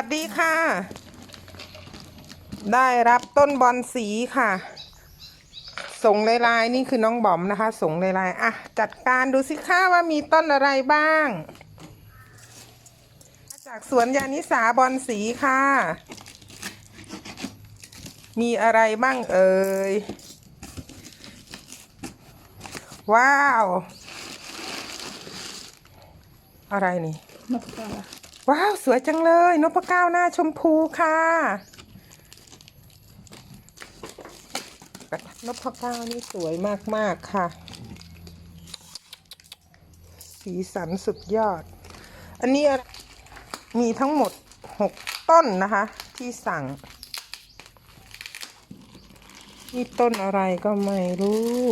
วัสดีค่ะ ได้รับต้นบอลสีค่ะ ส่งลายลายๆนี่คือน้องบอมนะคะ ส่งลายลายๆอะ จัดการดูสิค่ะว่ามีต้นอะไรบ้าง จากสวนยานิสาบอลสีค่ะ มีอะไรบ้างเอ่ย ว้าว อะไรนี่นกกาว ว้าว สวยจังเลยนพเก้าหน้าชมพูค่ะนพเก้านี่สวยมาก ๆ ค่ะ สีสันสุดยอด อันนี้มีทั้งหมดหกต้นนะคะ ที่สั่ง นี่ต้นอะไรก็ไม่รู้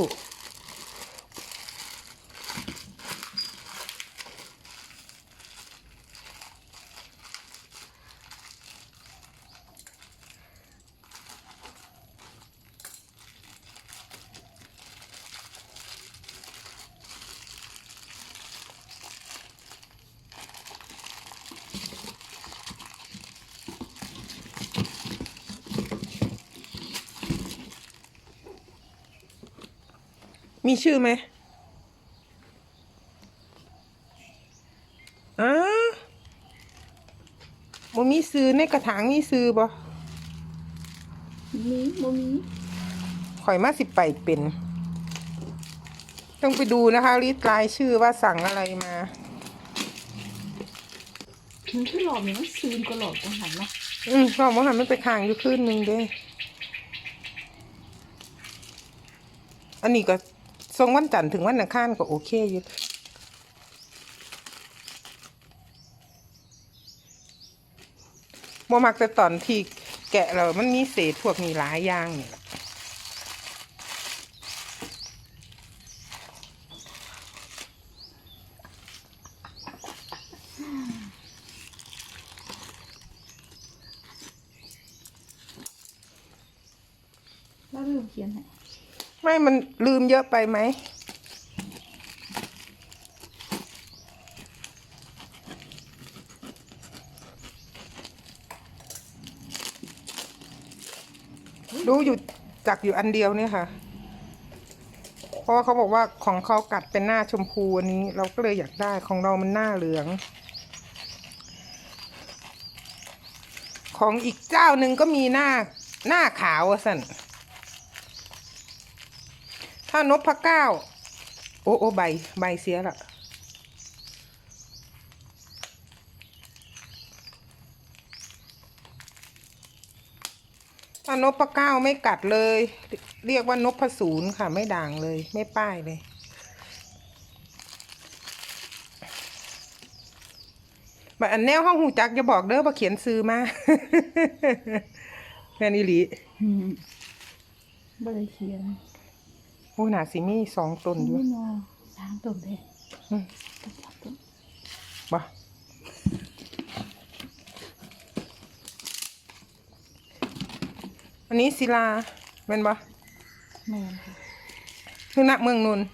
มีชื่อไหมอ้าบ่มีซื้อในกระถางมีซื้อบ่มีบ่มีข่อยมาสิไปเป็น ต้องไปดูนะคะลิสต์รายชื่อว่าสั่งอะไรมามันคือหลอกนี่มันซีนก็หลอกจังหันเนาะอืมลองว่าหันมันไปค้างอยู่คืนหนึ่งเด้อันนี้ก็ ทรงวันจันทร์ถึงวันอังคารก็โอเคอยู่บ่มักแต่ตอนที่แกะเราวมันมีเศษพวกนี้หลายอย่างนี่ล่ะแล้วลืมเขียนให้ ไม่มันลืมเยอะไปไหมรู้อยู่จักอยู่อันเดียวเนี่ยค่ะ เพราะว่าเขาบอกว่าของเขากัดเป็นหน้าชมพูอันนี้ เราก็เลยอยากได้ของเรามันหน้าเหลือง ของอีกเจ้าหนึ่งก็มีหน้าหน้าขาวอะสัน ถ้านพพะเก้า โอ้โอ้ใบ ใบเสียละถ้านพพะเก้าไม่กัดเลย เรียกว่านพพศูนย์ค่ะ ไม่ด่างเลย ไม่ป้ายเลยบัอันแนวห้องหูจักอย่าบอกเด้อว่าเขียนซื้อมาแม่นอีหลีอืมบ่ได้เขียน โอ้หนาสิมีสองต้นอยู่นี่เนาะสามต้นเด้อืมต้นสามต้นบ่อันนี้ศิลาเป็นบ่แม่นค่ะคือนักเมืองนนท์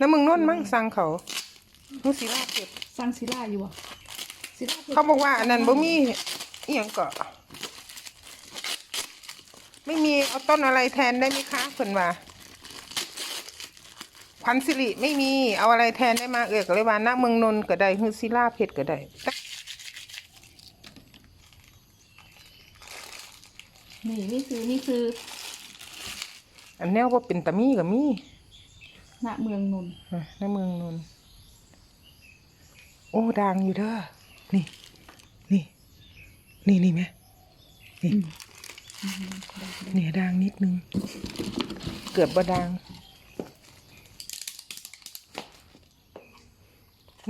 นักเมืองนนท์มั้งสั่งเขาคือศิลาเก็บสร้างศิลาอยู่บ่ศิลาเขาบอกว่าอันนั้นบ่มีอีหยังก็ไม่มีเอาต้นอะไรแทนได้ไหมคะเพิ่นว่า พันสิริไม่มีเอาอะไรแทนได้มาเอือกเลยว่านักเมืองนนท์ก็ได้คือศิลาเพชรก็ได้แต่นี่นี่คือนี่คือ อันแนวว่าเป็นตะมีก็มีณเมืองนนท์อะในเมืองนนท์โอ้ดังอยู่เด้อ นี่ นี่ นี่นี่ไหมนี่ เนี่ยดังนิดนึง เกือบบ่ดัง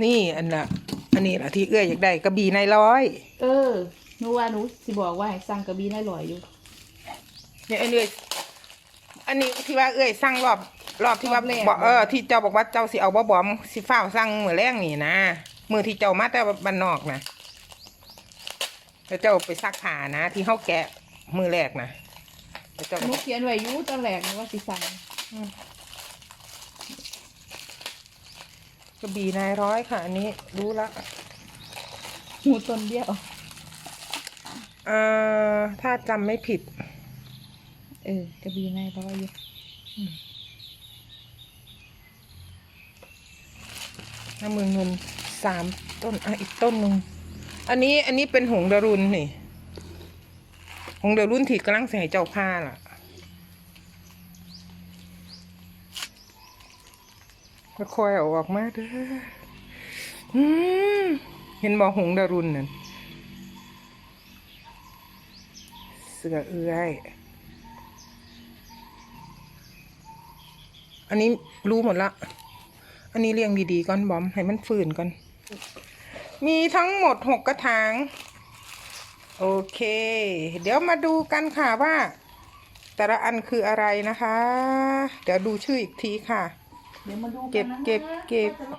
นี่อันน่ะ อันนี้ละที่เอื้อยอยากได้กระบี่ในร้อย เออหนูว่าหนูสิบอกว่าให้สร้างกระบี่ได้ลอยอยู่เนี่ยอันเอื้อยอันนี้ที่ว่าเอื้อยสั่งรอบรอบที่ว่ารอบแรกบอกเออที่เจ้าบอกว่าเจ้าสิเอาบ่บอมสิฟ้าวสั่งมือแรงนี่นะมือที่เจ้ามาแต่บ้านนอกนะแล้วเจ้าไปซักผ้านะ ที่เฮาแกะมือแรกนะแล้วเจ้าหนูเขียนไว้อยู่ตอนแรกนี่ว่าสิสั่ง กระบี่นายร้อยค่ะ อันนี้รู้ละหนูต้นเดียวเอ่อถ้าจำไม่ผิด เออกระบี่ในเพราะว่าอยู่น้ำมือเงินสามต้นอะอีกต้นหนึ่งอันนี้อันนี้เป็นหงส์ดารุนนี่ หงส์ดารุนที่กำลังใส่เจ้าผ้าล่ะ ค่อยๆเอาออกมาเด้ออืมเห็นบอหงดารุนนั่นเสือเอื้อยอันนี้รู้หมดละ อันนี้เรียงดีๆก่อนบอม ให้มันฝืนก่อน มีทั้งหมดหกกระถาง โอเค เดี๋ยวมาดูกันค่ะว่า แต่ละอันคืออะไรนะคะ เดี๋ยวดูชื่ออีกทีค่ะ เดี๋ยวมาดูเก็บเก็บเก็บ ว่าจะ